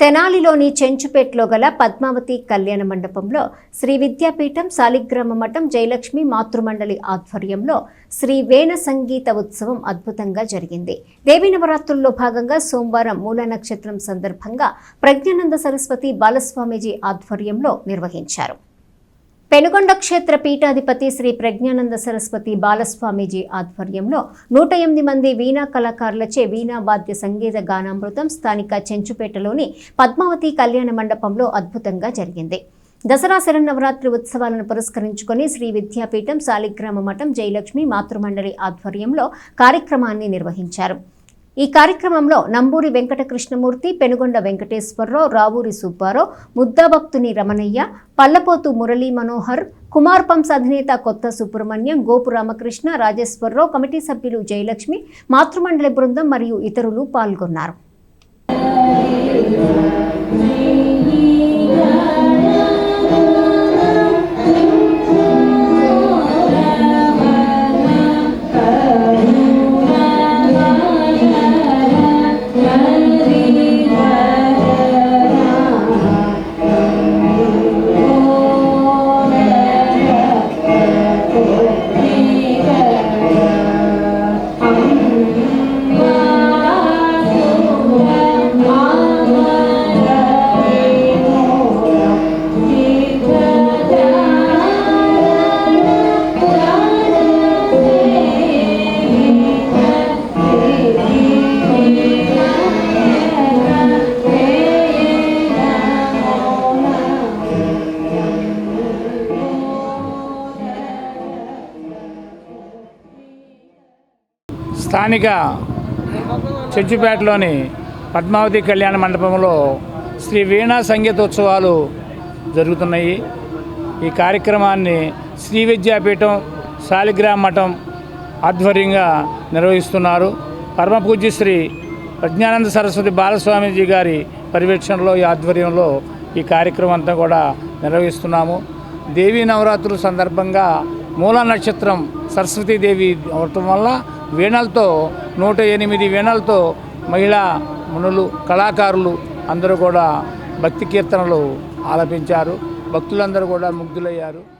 తెనాలిలోని చెంచుపేటలో గల పద్మావతి కళ్యాణ మండపంలో శ్రీ విద్యాపీఠం సాలిగ్రామ మఠం జయలక్ష్మి మాతృమండలి ఆధ్వర్యంలో శ్రీ వేణ సంగీత ఉత్సవం అద్భుతంగా జరిగింది. దేవీ నవరాత్రుల్లో భాగంగా సోమవారం మూల నక్షత్రం సందర్భంగా ప్రజ్ఞానంద సరస్వతి బాలస్వామీజీ ఆధ్వర్యంలో నిర్వహించారు. పెనుగొండ క్షేత్ర పీఠాధిపతి శ్రీ ప్రజ్ఞానంద సరస్వతి బాలస్వామీజీ ఆధ్వర్యంలో నూట ఎనిమిది మంది వీణా కళాకారులచే వీణా వాద్య సంగీత గానామృతం స్థానిక చెంచుపేటలోని పద్మావతి కళ్యాణ మండపంలో అద్భుతంగా జరిగింది. దసరా శరన్నవరాత్రి ఉత్సవాలను పురస్కరించుకొని శ్రీ విద్యాపీఠం సాలిగ్రామ మఠం జయలక్ష్మి మాతృమండలి ఆధ్వర్యంలో కార్యక్రమాన్ని నిర్వహించారు. ఈ కార్యక్రమంలో నంబూరి వెంకట కృష్ణమూర్తి పెనుగొండ వెంకటేశ్వరరావు రావూరి సుబ్బారావు ముద్దాభక్తుని రమణయ్య పల్లపోతు మురళీ మనోహర్ కుమార్ పంప్స్ అధినేత కొత్త సుబ్రహ్మణ్యం గోపు రామకృష్ణ రాజేశ్వరరావు కమిటీ సభ్యులు జయలక్ష్మి మాతృమండలి బృందం మరియు ఇతరులు పాల్గొన్నారు. స్థానిక చర్చిపేటలోని పద్మావతి కళ్యాణ మండపంలో శ్రీ వీణా సంగీతోత్సవాలు జరుగుతున్నాయి. ఈ కార్యక్రమాన్ని శ్రీ విద్యాపీఠం శాలిగ్రామ మఠం ఆధ్వర్యంగా నిర్వహిస్తున్నారు. పరమపూజ్య శ్రీ ప్రజ్ఞానంద సరస్వతి బాలస్వామీజీ గారి పర్యవేక్షణలో ఈ ఆధ్వర్యంలో ఈ కార్యక్రమం అంతా కూడా నిర్వహిస్తున్నాము. దేవీ నవరాత్రుల సందర్భంగా మూల నక్షత్రం సరస్వతీదేవి అవటం వల్ల వీణలతో నూట ఎనిమిది వీణలతో మహిళా మునులు కళాకారులు అందరూ కూడా భక్తి కీర్తనలు ఆలపించారు. భక్తులందరూ కూడా ముగ్ధులయ్యారు.